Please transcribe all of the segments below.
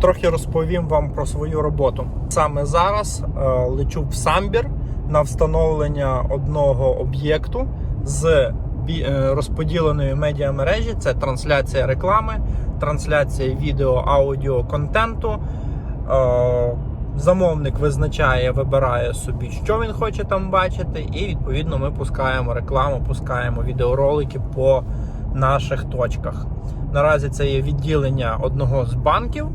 Трохи розповім вам про свою роботу. Саме зараз е, лечу в самбір на встановлення одного об'єкту з е, розподіленої медіамережі. Це трансляція реклами, трансляція відео, аудіо контенту. Е, Замовник визначає, вибирає собі, що він хоче там бачити, і відповідно ми пускаємо рекламу, пускаємо відеоролики по наших точках. Наразі це є відділення одного з банків,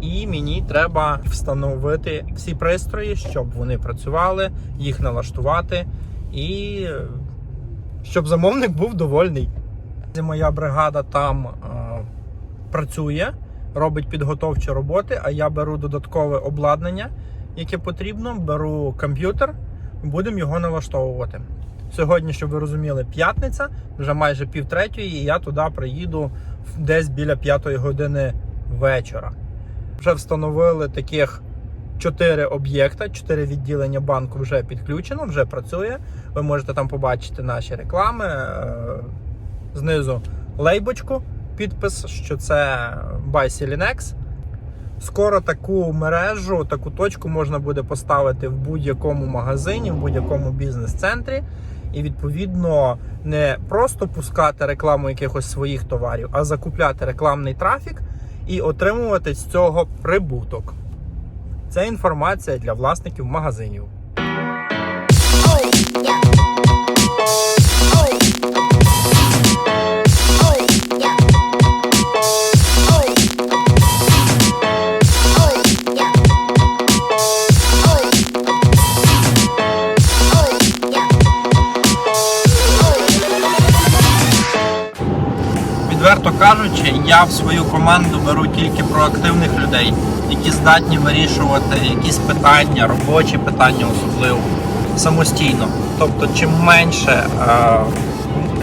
і мені треба встановити всі пристрої, щоб вони працювали, їх налаштувати, і е, щоб замовник був довольний. Моя бригада там е, працює, робить підготовчі роботи, а я беру додаткове обладнання, яке потрібно, беру комп'ютер, будемо його налаштовувати. Сьогодні, щоб ви розуміли, п'ятниця, вже майже пів третьої, і я туди приїду десь біля п'ятої години вечора. Вже встановили таких чотири об'єкта, чотири відділення банку вже підключено, вже працює. Ви можете там побачити наші реклами. е, Знизу лейбочку, підпис, що це Buy Silinex. Скоро таку мережу, таку точку можна буде поставити в будь-якому магазині, в будь-якому бізнес-центрі. І відповідно не просто пускати рекламу якихось своїх товарів, а закупляти рекламний трафік і отримувати з цього прибуток. Це інформація для власників магазинів. Відверто кажучи, я в свою команду беру тільки проактивних людей, які здатні вирішувати якісь питання, робочі питання особливо самостійно. Тобто, чим менше е,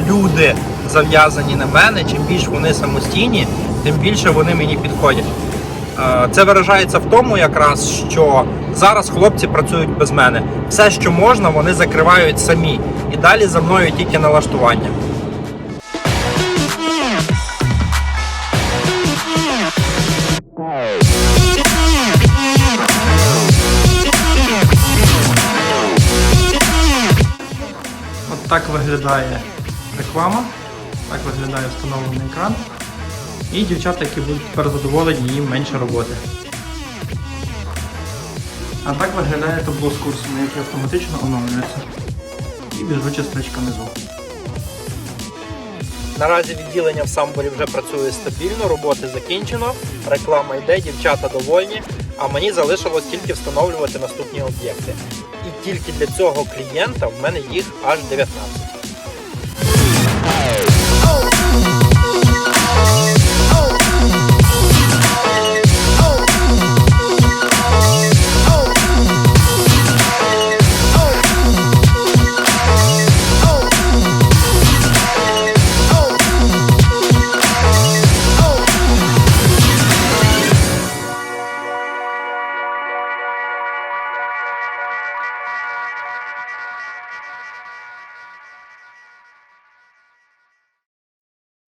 люди зав'язані на мене, чим більш вони самостійні, тим більше вони мені підходять. Е, Це виражається в тому, якраз що зараз хлопці працюють без мене. Все, що можна, вони закривають самі. І далі за мною тільки налаштування. Так виглядає реклама, так виглядає встановлений екран. І дівчата, які будуть тепер задоволені, їм менше роботи. А так виглядає табло з курсами, які автоматично оновлюються. І біжуча стрічка внизу. Наразі відділення в самборі вже працює стабільно, роботи закінчено, реклама йде, дівчата довольні, а мені залишилось тільки встановлювати наступні об'єкти. Тільки для цього клієнта в мене їх аж 19.